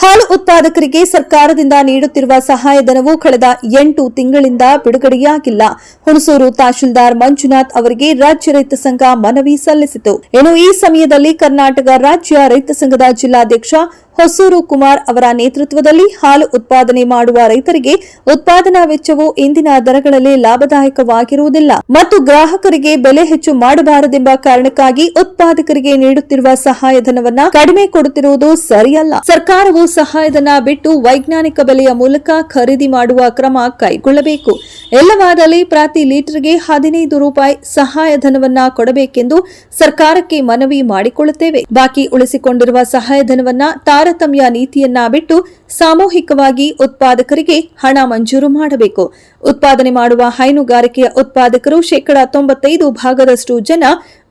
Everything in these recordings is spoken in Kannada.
ಹಾಲು ಉತ್ಪಾದಕರಿಗೆ ಸರ್ಕಾರದಿಂದ ನೀಡುತ್ತಿರುವ ಸಹಾಯಧನವು ಕಳೆದ ಎಂಟು ತಿಂಗಳಿಂದ ಬಿಡುಗಡೆಯಾಗಿಲ್ಲ. ಹುಣಸೂರು ತಹಶೀಲ್ದಾರ್ ಮಂಜುನಾಥ್ ಅವರಿಗೆ ರಾಜ್ಯ ರೈತ ಸಂಘ ಮನವಿ ಸಲ್ಲಿಸಿತು. ಇನ್ನು ಈ ಸಮಯದಲ್ಲಿ ಕರ್ನಾಟಕ ರಾಜ್ಯ ರೈತ ಸಂಘದ ಜಿಲ್ಲಾಧ್ಯಕ್ಷ ಹೊಸೂರು ಕುಮಾರ್ ಅವರ ನೇತೃತ್ವದಲ್ಲಿ ಹಾಲು ಉತ್ಪಾದನೆ ಮಾಡುವ ರೈತರಿಗೆ ಉತ್ಪಾದನಾ ವೆಚ್ಚವು ಇಂದಿನ ದರಗಳಲ್ಲಿ ಲಾಭದಾಯಕವಾಗಿರುವುದಿಲ್ಲ. ಮತ್ತು ಗ್ರಾಹಕರಿಗೆ ಬೆಲೆ ಹೆಚ್ಚು ಮಾಡಬಾರದೆಂಬ ಕಾರಣಕ್ಕಾಗಿ ಉತ್ಪಾದಕರಿಗೆ ನೀಡುತ್ತಿರುವ ಸಹಾಯಧನವನ್ನ ಕಡಿಮೆ ಕೊಡುತ್ತಿರುವುದು ಸರಿಯಲ್ಲ. ಸರ್ಕಾರವು ಸಹಾಯಧನ ಬಿಟ್ಟು ವೈಜ್ಞಾನಿಕ ಬೆಲೆಯ ಮೂಲಕ ಖರೀದಿ ಮಾಡುವ ಕ್ರಮ ಕೈಗೊಳ್ಳಬೇಕು. ಎಲ್ಲವಾದಲ್ಲಿ ಪ್ರತಿ ಲೀಟರ್ಗೆ ಹದಿನೈದು ರೂಪಾಯಿ ಸಹಾಯಧನವನ್ನ ಕೊಡಬೇಕೆಂದು ಸರ್ಕಾರಕ್ಕೆ ಮನವಿ ಮಾಡಿಕೊಳ್ಳುತ್ತೇವೆ. ಬಾಕಿ ಉಳಿಸಿಕೊಂಡಿರುವ ಸಹಾಯಧನವನ್ನ ತಾರತಮ್ಯ ನೀತಿಯನ್ನ ಬಿಟ್ಟು ಸಾಮೂಹಿಕವಾಗಿ ಉತ್ಪಾದಕರಿಗೆ ಹಣ ಮಂಜೂರು ಮಾಡಬೇಕು. ಉತ್ಪಾದನೆ ಮಾಡುವ ಹೈನುಗಾರಿಕೆಯ ಉತ್ಪಾದಕರು ಶೇಕಡಾ ತೊಂಬತ್ತೈದು ಭಾಗದಷ್ಟು ಜನ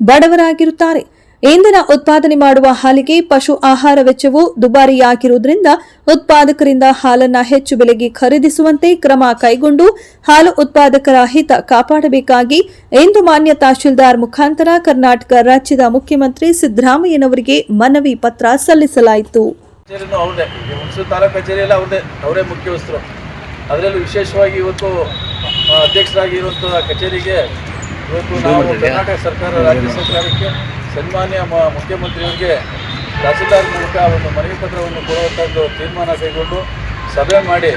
ಬಡವರಾಗಿರುತ್ತಾರೆ. ಇಂಧನ ಉತ್ಪಾದನೆ ಮಾಡುವ ಹಾಲಿಗೆ ಪಶು ಆಹಾರ ವೆಚ್ಚವು ದುಬಾರಿಯಾಗಿರುವುದರಿಂದ ಉತ್ಪಾದಕರಿಂದ ಹಾಲನ್ನ ಹೆಚ್ಚು ಬೆಲೆಗೆ ಖರೀದಿಸುವಂತೆ ಕ್ರಮ ಕೈಗೊಂಡು ಹಾಲು ಉತ್ಪಾದಕರ ಹಿತ ಕಾಪಾಡಬೇಕಾಗಿ ಇಂದು ಮಾನ್ಯ ತಹಶೀಲ್ದಾರ್ ಮುಖಾಂತರ ಕರ್ನಾಟಕ ರಾಜ್ಯದ ಮುಖ್ಯಮಂತ್ರಿ ಸಿದ್ದರಾಮಯ್ಯನವರಿಗೆ ಮನವಿ ಪತ್ರ ಸಲ್ಲಿಸಲಾಯಿತು. ಕಚೇರಿನೂ ಅವ್ರದೇ. ಈ ಹುಣಸೂರು ತಾಲೂಕು ಕಚೇರಿಯಲ್ಲಿ ಅವ್ರದೇ ಅವರೇ ಮುಖ್ಯಸ್ಥರು. ಅದರಲ್ಲೂ ವಿಶೇಷವಾಗಿ ಇವತ್ತು ಅಧ್ಯಕ್ಷರಾಗಿರುವಂಥ ಕಚೇರಿಗೆ ಇವತ್ತು ನಾವು ಕರ್ನಾಟಕ ಸರ್ಕಾರ ರಾಜ್ಯ ಸರ್ಕಾರಕ್ಕೆ ಸನ್ಮಾನ್ಯ ಮ ಮುಖ್ಯಮಂತ್ರಿಯವರಿಗೆ ತಹಸೀಲ್ದಾರ್ ಮೂಲಕ ಒಂದು ಮನವಿ ಪತ್ರವನ್ನು ಕೊಡುವಂಥದ್ದು ತೀರ್ಮಾನ ಕೈಗೊಂಡು ಸಭೆ ಮಾಡಿ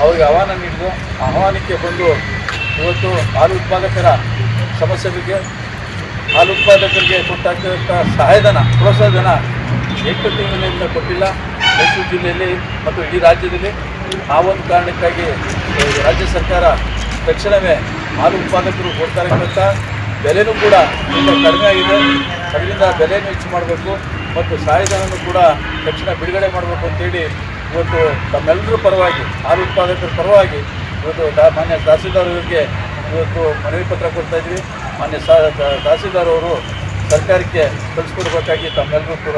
ಅವರಿಗೆ ಆಹ್ವಾನ ನೀಡಿದ್ರು ಆಹ್ವಾನಕ್ಕೆ ಬಂದು ಇವತ್ತು ಹಾಲು ಉತ್ಪಾದಕರ ಸಮಸ್ಯೆ ಬಗ್ಗೆ ಹಾಲು ಉತ್ಪಾದಕರಿಗೆ ಕೊಟ್ಟಂಥ ಸಹಾಯಧನ ಪ್ರೋತ್ಸಾಹಧನ ತಿಂಗಳಿಂದ ಕೊಟ್ಟಿಲ್ಲ. ಮೈಸೂರು ಜಿಲ್ಲೆಯಲ್ಲಿ ಮತ್ತು ಇಡೀ ರಾಜ್ಯದಲ್ಲಿ. ಆ ಒಂದು ಕಾರಣಕ್ಕಾಗಿ ರಾಜ್ಯ ಸರ್ಕಾರ ತಕ್ಷಣವೇ ಹಾಲು ಉತ್ಪಾದಕರು ಕೊಡ್ತಾ ಇರ್ತಕ್ಕಂಥ ಬೆಲೆನೂ ಕೂಡ ತುಂಬ ಕಡಿಮೆ ಆಗಿದೆ. ಅದರಿಂದ ಬೆಲೆಯನ್ನು ಹೆಚ್ಚು ಮಾಡಬೇಕು ಮತ್ತು ಸಹಾಯಧನವನ್ನು ಕೂಡ ತಕ್ಷಣ ಬಿಡುಗಡೆ ಮಾಡಬೇಕು ಅಂತೇಳಿ ಇವತ್ತು ತಮ್ಮೆಲ್ಲರ ಪರವಾಗಿ, ಹಾಲು ಉತ್ಪಾದಕರ ಪರವಾಗಿ ಇವತ್ತು ಮಾನ್ಯ ತಹಸೀಲ್ದಾರ್ ಇವತ್ತು ಮನವಿ ಪತ್ರ ಕೊಡ್ತಾ ಇದ್ವಿ. ಮಾನ್ಯ ಸಾ ತಹಸೀಲ್ದಾರ್ ಅವರು ಸರ್ಕಾರಕ್ಕೆ ಕಳಿಸ್ಕೊಡ್ಬೇಕಾಗಿ ತಮ್ಮೆಲ್ಲರೂ ಕೂಡ.